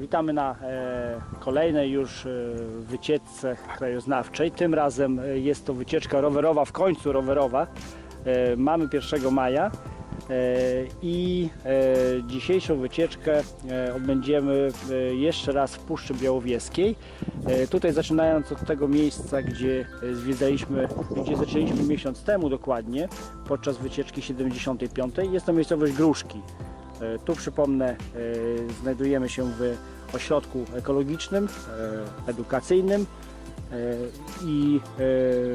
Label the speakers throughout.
Speaker 1: Witamy na e, kolejnej już e, wycieczce krajoznawczej. Tym razem e, jest to wycieczka rowerowa, w końcu rowerowa. Mamy 1 maja i dzisiejszą wycieczkę odbędziemy jeszcze raz w Puszczy Białowieskiej. Tutaj zaczynając od tego miejsca, gdzie zwiedzaliśmy, gdzie zaczęliśmy miesiąc temu dokładnie, podczas wycieczki 75. Jest to miejscowość Gruszki. Tu przypomnę, znajdujemy się w ośrodku ekologicznym, e, edukacyjnym e, i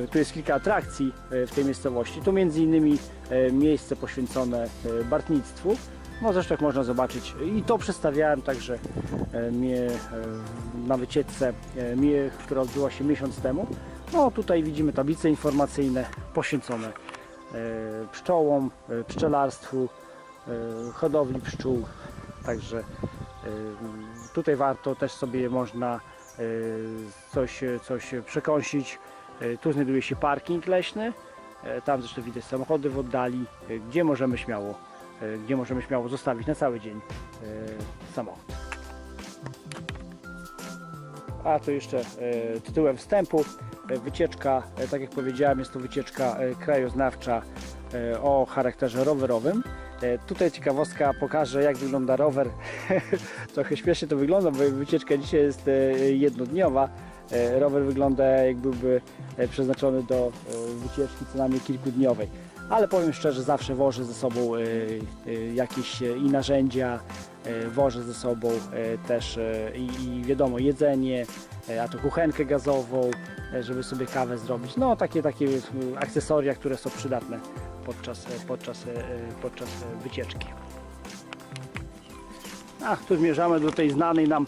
Speaker 1: e, tu jest kilka atrakcji w tej miejscowości. Tu między innymi miejsce poświęcone bartnictwu. No zresztą jak można zobaczyć i to przedstawiałem także mnie, na wycieczce, która odbyła się miesiąc temu. No tutaj widzimy tablice informacyjne poświęcone pszczołom, pszczelarstwu, hodowli pszczół. Także tutaj warto też sobie można e, coś, coś przekąsić. E, Tu znajduje się parking leśny. E, Tam zresztą widać samochody w oddali, gdzie możemy śmiało, gdzie możemy śmiało zostawić na cały dzień samochód. A to jeszcze tytułem wstępu. Wycieczka, tak jak powiedziałem, jest to wycieczka krajoznawcza o charakterze rowerowym. E, Tutaj ciekawostka pokaże jak wygląda rower. Trochę śmiesznie to wygląda, bo wycieczka dzisiaj jest e, jednodniowa. E, Rower wygląda jak byłby przeznaczony do wycieczki co najmniej kilkudniowej. Ale powiem szczerze, zawsze wożę ze sobą jakieś i narzędzia, wożę ze sobą też i, i wiadomo jedzenie, a to kuchenkę gazową, żeby sobie kawę zrobić. No takie takie akcesoria, które są przydatne podczas, e, podczas, e, podczas e, wycieczki. A, tu zmierzamy do tej znanej nam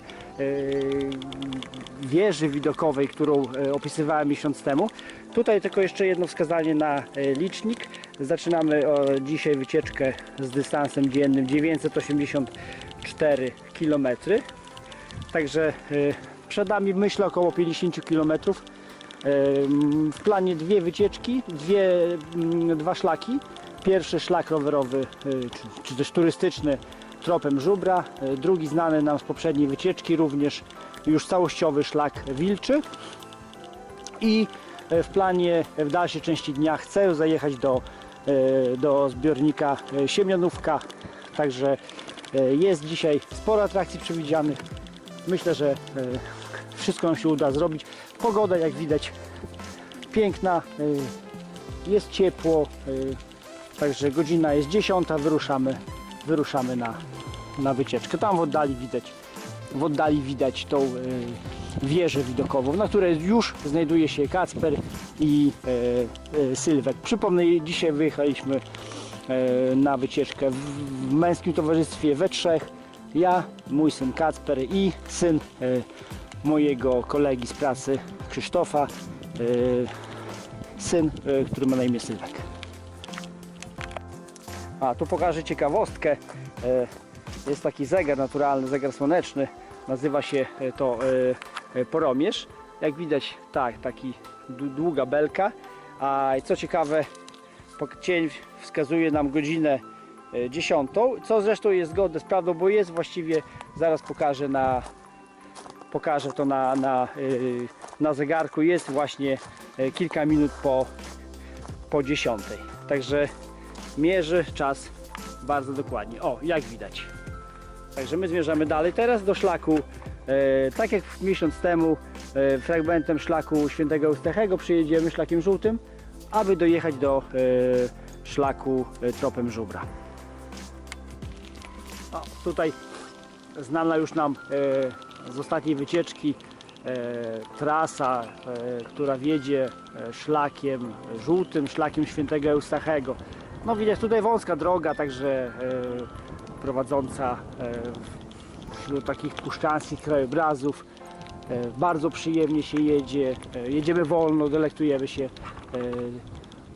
Speaker 1: wieży widokowej, którą opisywałem miesiąc temu. Tutaj tylko jeszcze jedno wskazanie na licznik. Zaczynamy dzisiaj wycieczkę z dystansem dziennym 984 km. Także przed nami myślę około 50 km. W planie dwie wycieczki, dwie, mm, dwa szlaki. Pierwszy szlak rowerowy, y, czy, też turystyczny tropem żubra. y, Drugi znany nam z poprzedniej wycieczki, również już całościowy szlak wilczy. I y, w planie w dalszej części dnia chcę zajechać do, do zbiornika Siemianówka. Także jest dzisiaj sporo atrakcji przewidzianych. Myślę, że wszystko nam się uda zrobić. Pogoda jak widać piękna, y, jest ciepło, y, także godzina jest 10, wyruszamy, wyruszamy na, na wycieczkę. Tam w oddali widać, w oddali widać tą y, wieżę widokową, na której już znajduje się Kacper i Sylwek. Przypomnę, dzisiaj wyjechaliśmy na wycieczkę w, męskim towarzystwie we trzech. Ja, mój syn Kacper i syn mojego kolegi z pracy Krzysztofa, y, syn, y, który ma na imię Sylwek. A tu pokażę ciekawostkę. E, Jest taki zegar naturalny, zegar słoneczny. Nazywa się e, to e, e, poromierz. Jak widać, tak, taki dłu- długa belka. A co ciekawe, cień wskazuje nam godzinę e, 10, co zresztą jest zgodne z prawdą, bo jest właściwie, zaraz pokażę na, pokażę to na, na, y, na zegarku, jest właśnie y, kilka minut po, po 10. Także mierzy czas bardzo dokładnie. O, jak widać. Także my zmierzamy dalej. Teraz do szlaku, e, tak jak miesiąc temu, fragmentem szlaku świętego Eustachego przyjedziemy szlakiem żółtym, aby dojechać do szlaku tropem żubra. O, tutaj znana już nam z ostatniej wycieczki e, trasa, e, która wiedzie e, szlakiem żółtym, szlakiem świętego Eustachego. No widać tutaj wąska droga, także prowadząca wśród takich puszczanskich krajobrazów. Bardzo przyjemnie się jedzie, jedziemy wolno, delektujemy się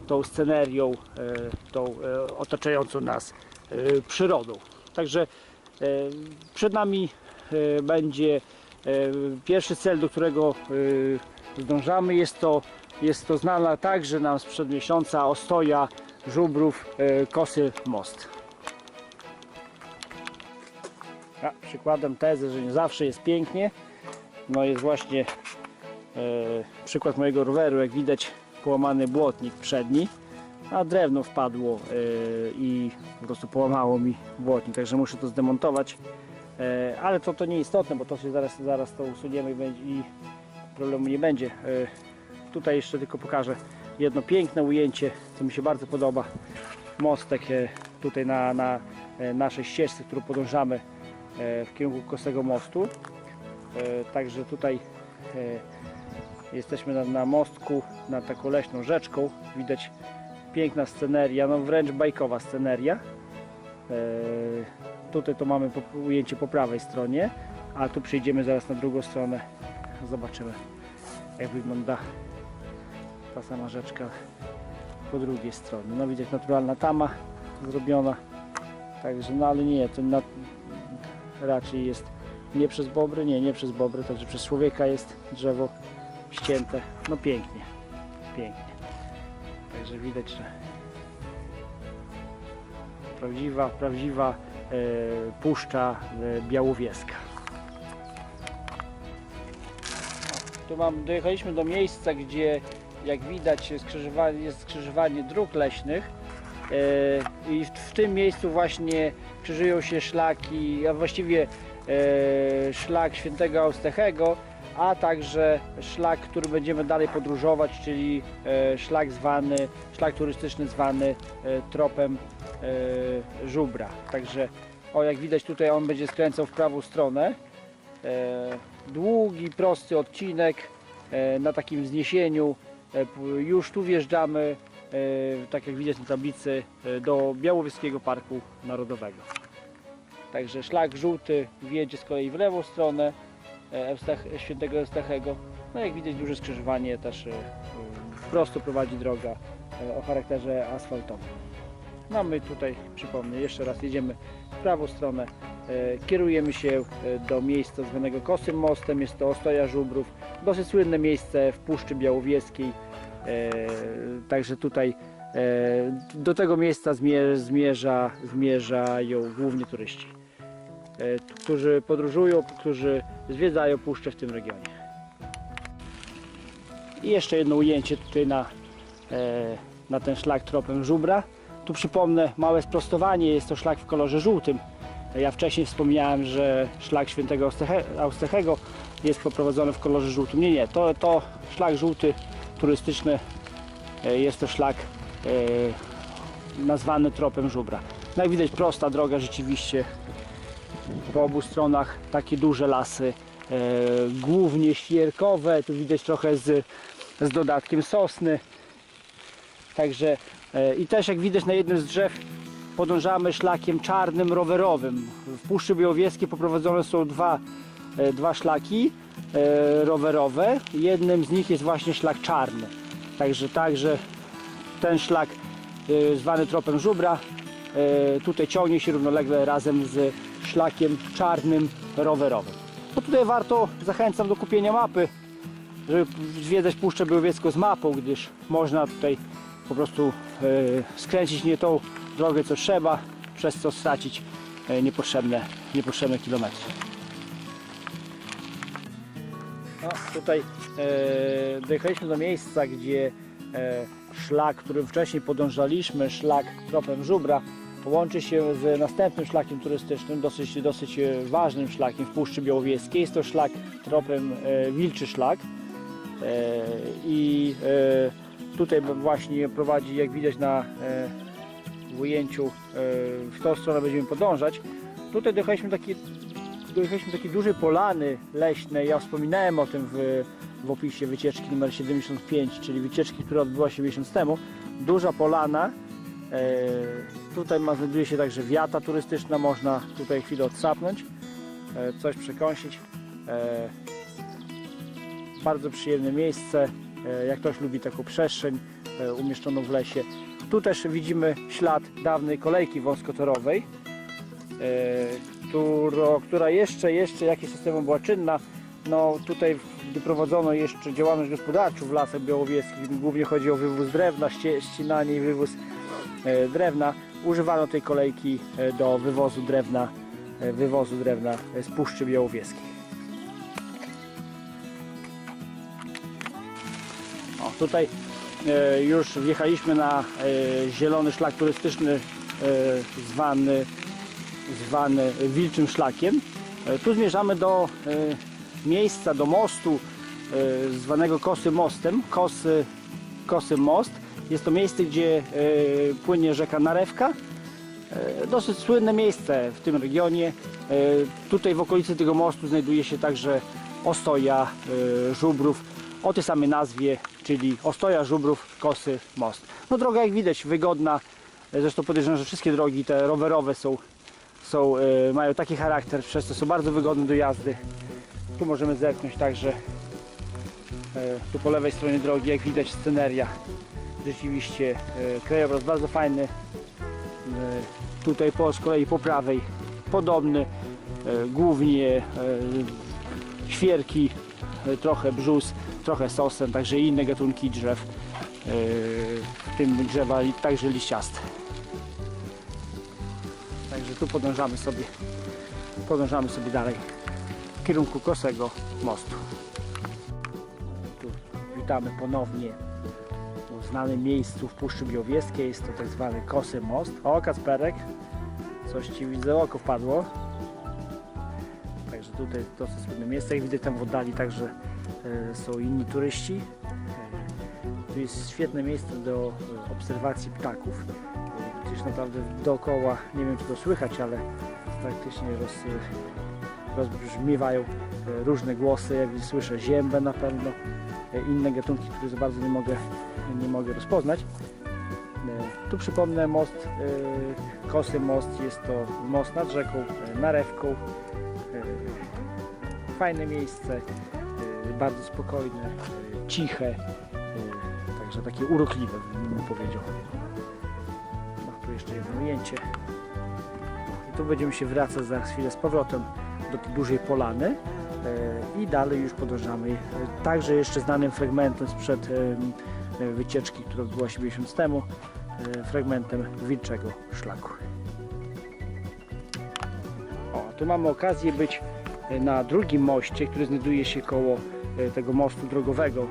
Speaker 1: tą scenerią, tą otaczającą nas przyrodą. Także przed nami będzie e, pierwszy cel, do którego e, zdążamy. Jest to, jest to znana także nam sprzed miesiąca ostoja żubrów e, Kosy Most. A przykładem tezy, że nie zawsze jest pięknie, no jest właśnie e, przykład mojego roweru, jak widać połamany błotnik przedni, a drewno wpadło e, i po prostu połamało mi błotnik, także muszę to zdemontować. E, ale to, to nie istotne, bo to się zaraz, zaraz to usuniemy i, będzie, i problemu nie będzie. E, tutaj jeszcze tylko pokażę jedno piękne ujęcie, co mi się bardzo podoba. Mostek e, tutaj na, na naszej ścieżce, którą podążamy w kierunku Kosego Mostu. Także tutaj jesteśmy na, na mostku, nad taką leśną rzeczką. Widać piękna sceneria, no wręcz bajkowa sceneria. Tutaj to mamy ujęcie po prawej stronie, a tu przejdziemy zaraz na drugą stronę. Zobaczymy jak wygląda ta sama rzeczka po drugiej stronie. No widać naturalna tama zrobiona. Także no ale nie, to na, raczej jest nie przez bobry, nie, nie przez bobry, także przez człowieka jest drzewo ścięte. No pięknie, pięknie. Także widać, że prawdziwa, prawdziwa e, puszcza e, białowieska. Tu mam, dojechaliśmy do miejsca, gdzie jak widać skrzyżowanie, jest skrzyżowanie dróg leśnych e, i w, tym miejscu właśnie krzyżują się szlaki, a właściwie szlak świętego Eustachego, a także szlak, który będziemy dalej podróżować, czyli e, szlak zwany, szlak turystyczny zwany e, tropem e, żubra. Także o jak widać tutaj on będzie skręcał w prawą stronę. Długi, prosty odcinek na takim wzniesieniu. Już tu wjeżdżamy, tak jak widać na tablicy, do Białowieskiego Parku Narodowego. Także szlak żółty wjedzie z kolei w lewą stronę Eustach, świętego Eustachego. No jak widać duże skrzyżowanie też e, e, prosto prowadzi droga e, o charakterze asfaltowym. No my tutaj, przypomnę, jeszcze raz jedziemy w prawą stronę, kierujemy się do miejsca zwanego Kosym Mostem, jest to Ostoja Żubrów, dosyć słynne miejsce w Puszczy Białowieskiej, także tutaj do tego miejsca zmier- zmierza, zmierzają głównie turyści, którzy podróżują, którzy zwiedzają puszczę w tym regionie. I jeszcze jedno ujęcie tutaj na, e, na ten szlak tropem żubra. Tu przypomnę małe sprostowanie, jest to szlak w kolorze żółtym. Ja wcześniej wspomniałem, że szlak świętego Austeche- Austechego jest poprowadzony w kolorze żółtym. Nie, nie, to, to szlak żółty turystyczny e, jest to szlak e, nazwany tropem żubra. No widać prosta droga rzeczywiście po obu stronach takie duże lasy, e, głównie świerkowe, tu widać trochę z, z dodatkiem sosny. Także e, i też jak widać na jednym z drzew podążamy szlakiem czarnym rowerowym. W Puszczy Białowieskiej poprowadzone są dwa, e, dwa szlaki rowerowe. Jednym z nich jest właśnie szlak czarny. Także także ten szlak zwany tropem żubra tutaj ciągnie się równolegle razem z szlakiem czarnym rowerowym. No tutaj warto, zachęcam do kupienia mapy, żeby zwiedzać Puszczę Białowieską z mapą, gdyż można tutaj po prostu e, skręcić nie tą drogę co trzeba, przez co stracić e, niepotrzebne, niepotrzebne kilometry. No, tutaj e, dojechaliśmy do miejsca, gdzie e, szlak, którym wcześniej podążaliśmy, szlak tropem żubra, łączy się z następnym szlakiem turystycznym, dosyć, dosyć e, ważnym szlakiem w Puszczy Białowieskiej. Jest to szlak tropem e, Wilczy Szlak. E, I tutaj właśnie prowadzi, jak widać na w ujęciu, w tą stronę będziemy podążać. Tutaj dojechaliśmy do takiej, dojechaliśmy do takiej dużej polany leśnej. Ja wspominałem o tym w, w opisie wycieczki numer 75, czyli wycieczki, która odbyła się miesiąc temu. Duża polana. Tutaj ma, znajduje się także wiata turystyczna, można tutaj chwilę odsapnąć, e, coś przekąsić. E, bardzo przyjemne miejsce, e, jak ktoś lubi taką przestrzeń umieszczoną w lesie. Tu też widzimy ślad dawnej kolejki wąskotorowej, która jeszcze, jeszcze jakiś temu była czynna. No tutaj, gdy prowadzono jeszcze działalność gospodarczą w lasach białowieskich, głównie chodzi o wywóz drewna, ścinanie i wywóz drewna, używano tej kolejki e, do wywozu drewna e, wywozu drewna z Puszczy Białowieskiej. O, tutaj e, już wjechaliśmy na zielony szlak turystyczny zwany, zwany Wilczym Szlakiem. Tu zmierzamy do miejsca, do mostu zwanego Kosy Mostem. Kosy, Kosy Most. Jest to miejsce, gdzie e, płynie rzeka Narewka. E, Dosyć słynne miejsce w tym regionie. E, Tutaj w okolicy tego mostu znajduje się także Ostoja Żubrów o tej samej nazwie, czyli Ostoja Żubrów Kosy Most. No droga jak widać wygodna, zresztą podejrzewam, że wszystkie drogi te rowerowe są, są, mają taki charakter, przez są bardzo wygodne do jazdy. Tu możemy zerknąć także tu po lewej stronie drogi, jak widać sceneria. Rzeczywiście e, krajobraz bardzo fajny. E, Tutaj po, z kolei po prawej podobny, e, głównie świerki, trochę brzus, trochę sosen, także inne gatunki drzew, w tym drzewa także liściaste. Także tu podążamy sobie, podążamy sobie dalej w kierunku Kosego Mostu. Tu witamy ponownie w znanym miejscu w Puszczy Białowieskiej. Jest to tak zwany Kosy Most. O, Kasperek, coś Ci widzę, oko wpadło. Także tutaj dosyć słynne miejsce. Jak widać tam w oddali także e, są inni turyści. E, Tu jest świetne miejsce do e, obserwacji ptaków. Gdzieś naprawdę dookoła, nie wiem czy to słychać, ale praktycznie roz, rozbrzmiewają różne głosy. Jak słyszę ziębę na pewno, inne gatunki, które za bardzo nie mogę, nie mogę rozpoznać. E, Tu przypomnę most, e, Kosy Most, jest to most nad rzeką e, Narewką. Fajne miejsce, bardzo spokojne, ciche, także takie urokliwe bym powiedział. No, tu jeszcze jedno ujęcie. I tu będziemy się wracać za chwilę z powrotem do tej dużej polany i dalej już podążamy. Także jeszcze znanym fragmentem sprzed wycieczki, która odbyła się miesiąc temu, e, fragmentem wilczego szlaku. O, tu mamy okazję być e, na drugim moście, który znajduje się koło e, tego mostu drogowego,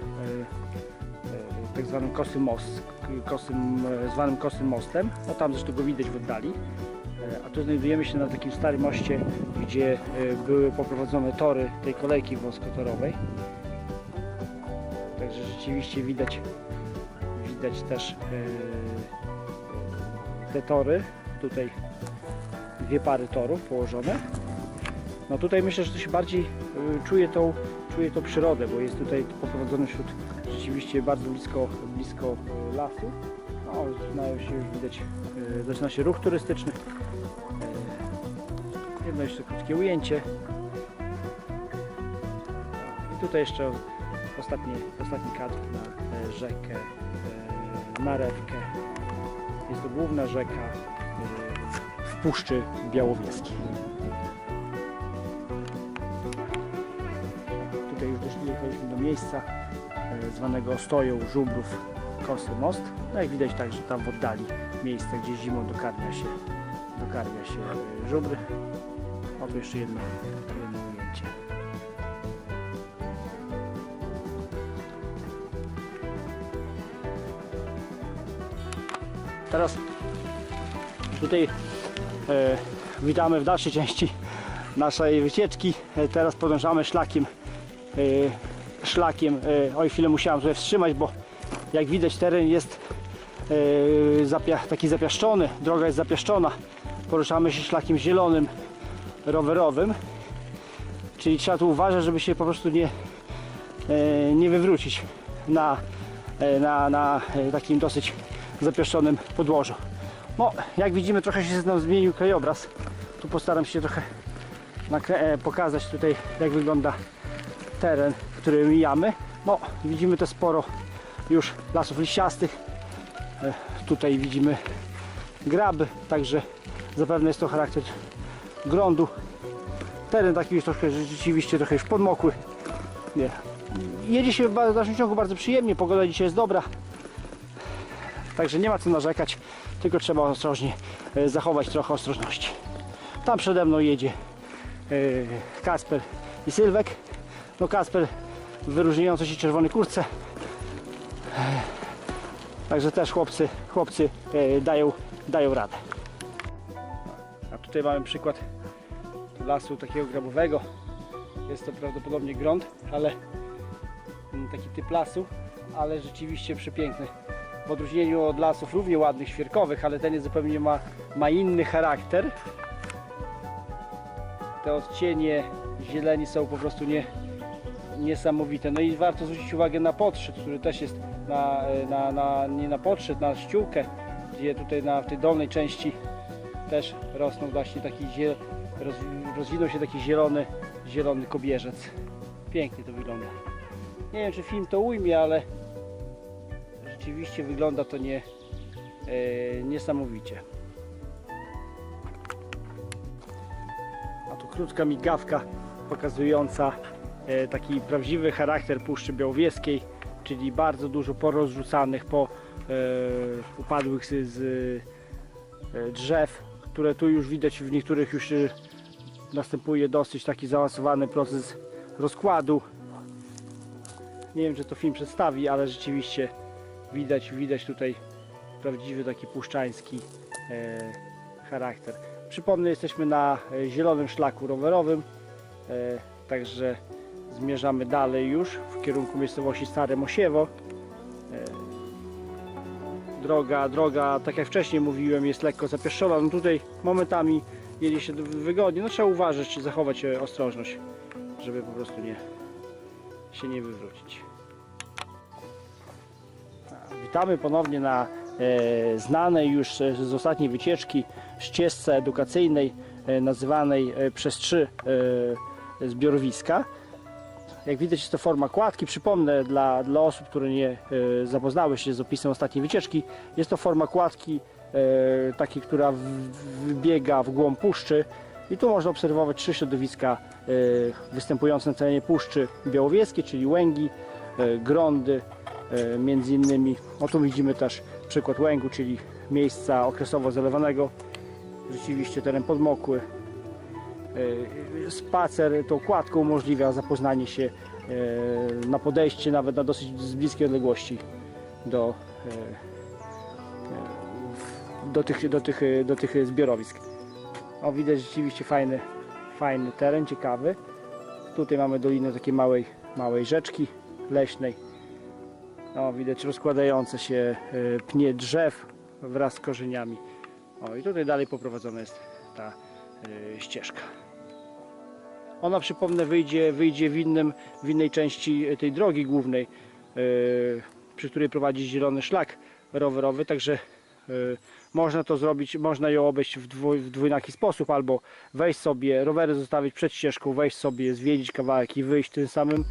Speaker 1: tak zwanym Kosym Most, kosym, zwanym Kosym Mostem. No tam zresztą go widać w oddali. A tu znajdujemy się na takim starym moście, gdzie były poprowadzone tory tej kolejki wąskotorowej. Także rzeczywiście widać, widać też e, te tory. Tutaj dwie pary torów położone. No tutaj myślę, że to się bardziej y, czuje tą, czuje tą przyrodę, bo jest tutaj poprowadzone wśród rzeczywiście bardzo blisko, blisko y, lasu. No, zaczynają się już widać, zaczyna się ruch turystyczny. Jedno jeszcze krótkie ujęcie. I tutaj jeszcze ostatni, ostatni kadr na e, rzekę, e, na rewkę. Jest to główna rzeka e, w Puszczy Białowieskiej. Tutaj już doszli, jechaliśmy do miejsca e, zwanego Stoją Żubrów Kosy Most. No jak widać także tam w oddali miejsce, gdzie zimą dokarmia się, dokarmia się e, żubry. Oto jeszcze jedno, jedno ujęcie. Teraz tutaj e, witamy w dalszej części naszej wycieczki. E, teraz podążamy szlakiem. E, szlakiem. E, oj, chwilę musiałem sobie wstrzymać, bo jak widać teren jest e, zapia taki zapiaszczony, droga jest zapiaszczona. Poruszamy się szlakiem zielonym, rowerowym. Czyli trzeba tu uważać, żeby się po prostu nie, e, nie wywrócić na, e, na, na e, takim dosyć zapieszczonym podłożu. No, jak widzimy, trochę się nam zmienił krajobraz. Tu postaram się trochę e, pokazać tutaj, jak wygląda teren, który mijamy. No, widzimy to sporo już lasów liściastych. E, Tutaj widzimy graby, także zapewne jest to charakter gruntu. Teren taki już trochę rzeczywiście trochę już podmokły. Nie. Jedzie się w dalszym ciągu bardzo przyjemnie, pogoda dzisiaj jest dobra. Także nie ma co narzekać, tylko trzeba ostrożnie e, zachować trochę ostrożności. Tam przede mną jedzie e, Kasper i Sylwek. No Kasper wyróżniający się w czerwonej kurtce. E, Także też chłopcy, chłopcy dają, dają radę. A tutaj mamy przykład lasu takiego grabowego. Jest to prawdopodobnie grunt, ale mm, taki typ lasu, ale rzeczywiście przepiękny. W odróżnieniu od lasów równie ładnych, świerkowych, ale ten jest zupełnie ma, ma inny charakter. Te odcienie zieleni są po prostu nie, niesamowite. No i warto zwrócić uwagę na podszedł, który też jest na, na, na, nie na podszedł, na ściółkę, gdzie tutaj na, w tej dolnej części też rosną właśnie taki ziel, roz, rozwinął się taki zielony, zielony kobierzec. Pięknie to wygląda. Nie wiem czy film to ujmie, ale rzeczywiście wygląda to nie, e, niesamowicie. A tu krótka migawka pokazująca e, taki prawdziwy charakter Puszczy Białowieskiej, czyli bardzo dużo porozrzucanych, po e, upadłych z, z e, drzew, które tu już widać w niektórych już e, następuje dosyć taki zaawansowany proces rozkładu. Nie wiem, czy to film przedstawi, ale rzeczywiście widać, widać tutaj prawdziwy taki puszczański e, charakter. Przypomnę, jesteśmy na e, zielonym szlaku rowerowym, e, także zmierzamy dalej już w kierunku miejscowości Stare Mosiewo. Droga, droga, tak jak wcześniej mówiłem, jest lekko zapieszczona. No tutaj momentami jedzie się wygodnie, no trzeba uważać, zachować ostrożność, żeby po prostu nie się nie wywrócić. Witamy ponownie na e, znanej już e, z ostatniej wycieczki ścieżce edukacyjnej e, nazywanej e, przez trzy e, zbiorowiska. Jak widać jest to forma kładki. Przypomnę dla, dla osób, które nie e, zapoznały się z opisem ostatniej wycieczki, jest to forma kładki e, takiej, która w, wybiega w głąb puszczy i tu można obserwować trzy środowiska e, występujące na terenie Puszczy Białowieskiej, czyli Łęgi, e, Grądy, między innymi. O tu widzimy też przykład Łęgu, czyli miejsca okresowo zalewanego. Rzeczywiście teren podmokły. E, Spacer tą kładką umożliwia zapoznanie się e, na podejście nawet na dosyć z bliskiej odległości do, e, e, do, tych, do, tych, do tych zbiorowisk. O, widać rzeczywiście fajny, fajny teren, ciekawy. Tutaj mamy dolinę takiej małej, małej rzeczki leśnej. O, widać rozkładające się e, pnie drzew wraz z korzeniami. O, i tutaj dalej poprowadzona jest ta e, ścieżka. Ona, przypomnę, wyjdzie, wyjdzie w, innym, w innej części tej drogi głównej, e, przy której prowadzi zielony szlak rowerowy, także można to zrobić, można ją obejść w, dwój, w dwójnaki sposób, albo wejść sobie, rowery zostawić przed ścieżką, wejść sobie, zwiedzić kawałek i wyjść tym samym,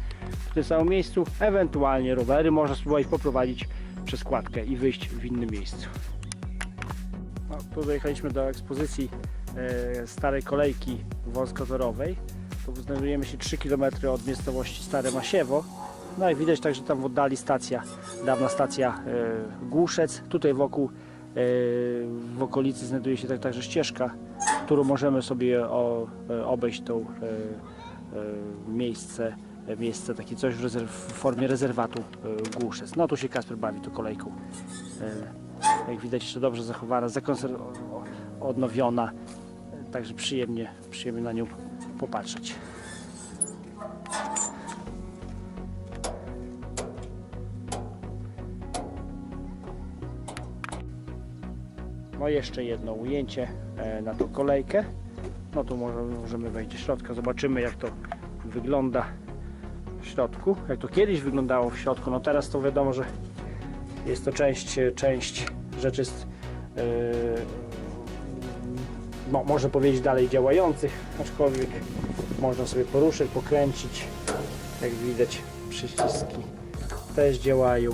Speaker 1: w tym samym miejscu, ewentualnie rowery można spróbować poprowadzić przez kładkę i wyjść w innym miejscu. No, tu dojechaliśmy do ekspozycji e, starej kolejki wąskotorowej. Tu znajdujemy się 3 km od miejscowości Stare Masiewo. No i widać także tam w oddali stacja, dawna stacja e, Głuszec. Tutaj wokół, e, w okolicy znajduje się tak, także ścieżka, którą możemy sobie e, obejść tą e, e, miejsce, miejsce takie coś w, rezerw, w formie rezerwatu Głuszec. No tu się Kasper bawi tą kolejką. Jak widać jeszcze dobrze zachowana, zakonserwowana, odnowiona. Także przyjemnie, przyjemnie na nią popatrzeć. No jeszcze jedno ujęcie e, na tą kolejkę. No tu może, możemy wejść do środka, zobaczymy jak to wygląda w środku. Jak to kiedyś wyglądało w środku, no teraz to wiadomo, że jest to część, część rzeczy z, no, można powiedzieć dalej działających, aczkolwiek można sobie poruszyć, pokręcić. Jak widać przyciski też działają.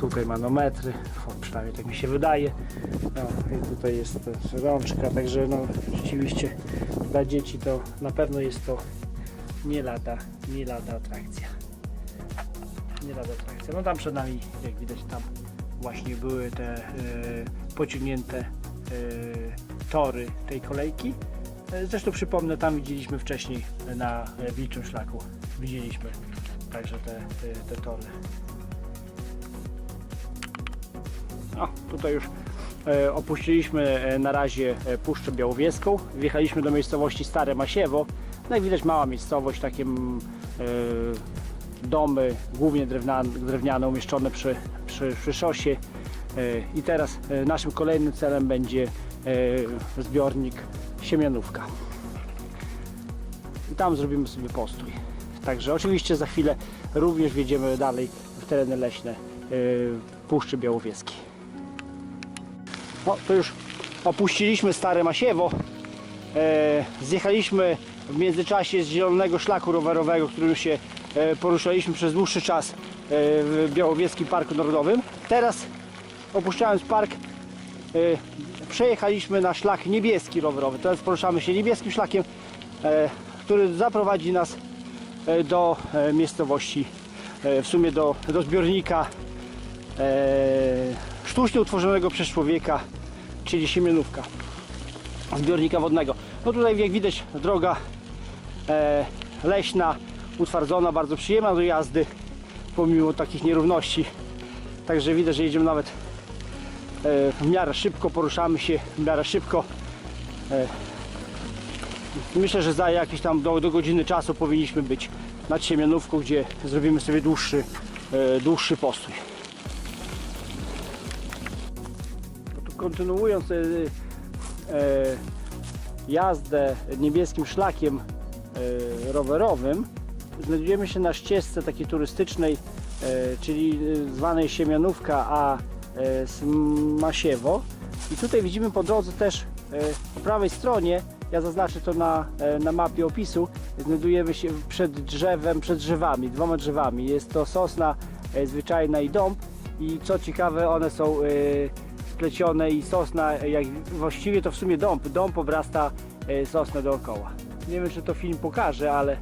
Speaker 1: Tutaj manometry, przynajmniej tak mi się wydaje. No, i tutaj jest też rączka, także no, rzeczywiście dla dzieci to na pewno jest to nie lada, nie lada atrakcja. Nie lada atrakcja. No tam przed nami, jak widać, tam właśnie były te e, pociągnięte e, tory tej kolejki. E, Zresztą przypomnę, tam widzieliśmy wcześniej na Wilczym Szlaku. Widzieliśmy także te, te, te tory. O, tutaj już opuściliśmy e, na razie e, Puszczę Białowieską. Wjechaliśmy do miejscowości Stare Masiewo. No jak widać mała miejscowość, takie mm, e, domy, głównie drewniane, umieszczone przy, przy, przy szosie. E, I teraz e, naszym kolejnym celem będzie e, zbiornik Siemianówka. I tam zrobimy sobie postój. Także oczywiście za chwilę również wjedziemy dalej w tereny leśne e, Puszczy Białowieskiej. No, to już opuściliśmy Stare Masiewo. E, zjechaliśmy w międzyczasie z zielonego szlaku rowerowego, którym się e, poruszaliśmy przez dłuższy czas e, w Białowieskim Parku Narodowym. Teraz opuszczając park przejechaliśmy na szlak niebieski rowerowy. Teraz poruszamy się niebieskim szlakiem, który zaprowadzi nas do miejscowości, w sumie do, do zbiornika sztucznie utworzonego przez człowieka, czyli Siemienówka, zbiornika wodnego. No tutaj jak widać droga e, leśna, utwardzona, bardzo przyjemna do jazdy, pomimo takich nierówności. Także widać, że jedziemy nawet e, w miarę szybko, poruszamy się w miarę szybko. E, myślę, że za jakieś tam do, do godziny czasu powinniśmy być nad Siemianówką, gdzie zrobimy sobie dłuższy, e, dłuższy postój. Kontynuując e, e, jazdę niebieskim szlakiem e, rowerowym, znajdujemy się na ścieżce takiej turystycznej, e, czyli e, zwanej Siemianówka, a e, Masiewo. I tutaj widzimy po drodze też e, po prawej stronie, ja zaznaczę to na, e, na mapie opisu, znajdujemy się przed drzewem, przed drzewami, dwoma drzewami. Jest to sosna e, zwyczajna i dąb i co ciekawe one są e, splecione i sosna, jak właściwie to w sumie dąb, dąb obrasta e, sosnę dookoła. Nie wiem czy to film pokaże, ale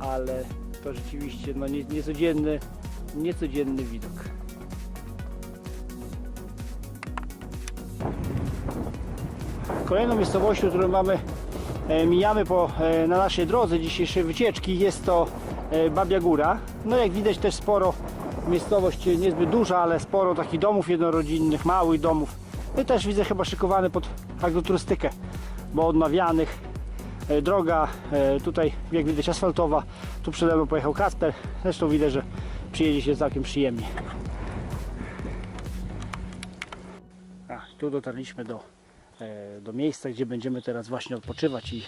Speaker 1: ale to rzeczywiście no, nie, niecodzienny, niecodzienny widok. Kolejną miejscowością, którą mamy, e, mijamy po, e, na naszej drodze dzisiejszej wycieczki jest to Babia Góra. No jak widać też sporo, miejscowość niezbyt duża, ale sporo takich domów jednorodzinnych, małych domów. I też widzę chyba szykowany pod agroturystykę, bo odnawianych. E, Droga e, tutaj jak widać asfaltowa, tu przede mną pojechał Kasper, zresztą widać, że przyjedzie się całkiem przyjemnie. A, tu dotarliśmy do, do miejsca, gdzie będziemy teraz właśnie odpoczywać i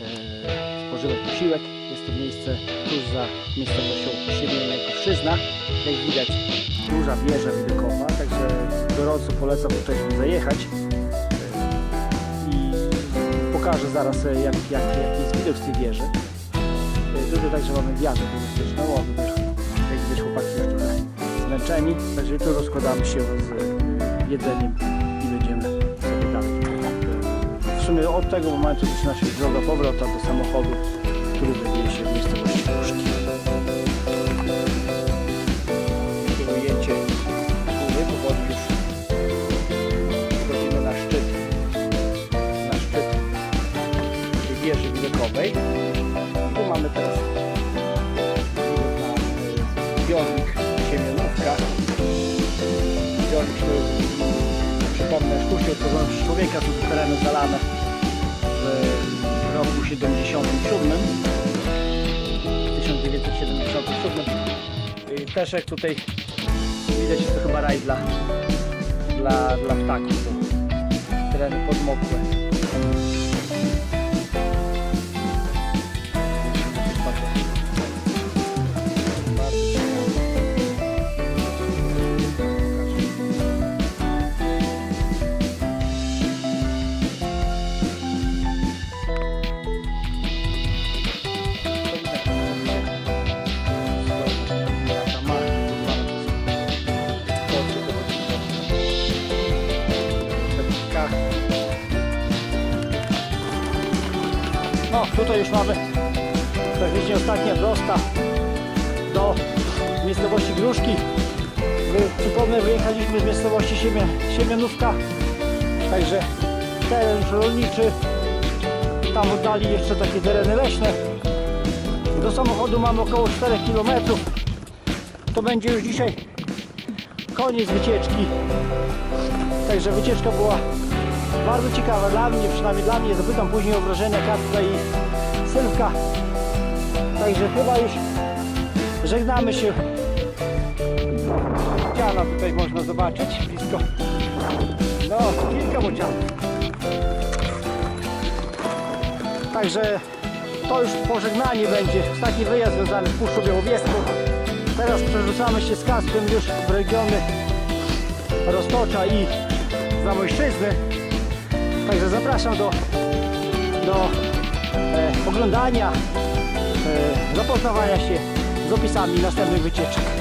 Speaker 1: e, spożywać posiłek. Jest to miejsce tuż za miejscowością Siemienekowszczyzna. Jak widać duża wieża widokowa, także gorąco polecam tutaj zajechać. E, I pokażę zaraz e, jak, jak, jaki jest widok z tej wieży. E, Tutaj także mamy wiatr turystyczny, jak widać chłopaki już trochę zmęczeni, także jutro rozkładamy się z e, jedzeniem Sumie od tego momentu zaczyna się droga powrota do samochodu, który znajduje się w miejscowości Puszki. Ujęcie góry, powoli już wchodzimy na szczyt, na szczyt tej wieży widokowej. Tu mamy teraz zbiornik Siemianówka. Zbiornik, który przypomnę, sztucznie utworzony przez człowieka, tu tereny zalane roku 77, 1977. I też jak tutaj widać jest to chyba raj dla, dla, dla ptaków, bo tereny podmokłe. Już mamy praktycznie ostatnia prosta do miejscowości Gruszki. Przypomnę, wyjechaliśmy z miejscowości Siemia, Siemianówka, także teren rolniczy, Tam oddali jeszcze takie tereny leśne. Do samochodu mamy około 4 km. To będzie już dzisiaj koniec wycieczki. Także wycieczka była bardzo ciekawa dla mnie, przynajmniej dla mnie. Zapytam później o wrażenia Kacpra i Sylwka. Także chyba już żegnamy się. Ciana tutaj można zobaczyć blisko. No, kilka bocianów. Także to już pożegnanie będzie. Ostatni wyjazd związany z Puszczą Białowieską. Teraz przerzucamy się z Kasprem już w regiony Roztocza i Zamojszczyzny. Także zapraszam do, oglądania, e, zapoznawania się z opisami następnych wycieczek.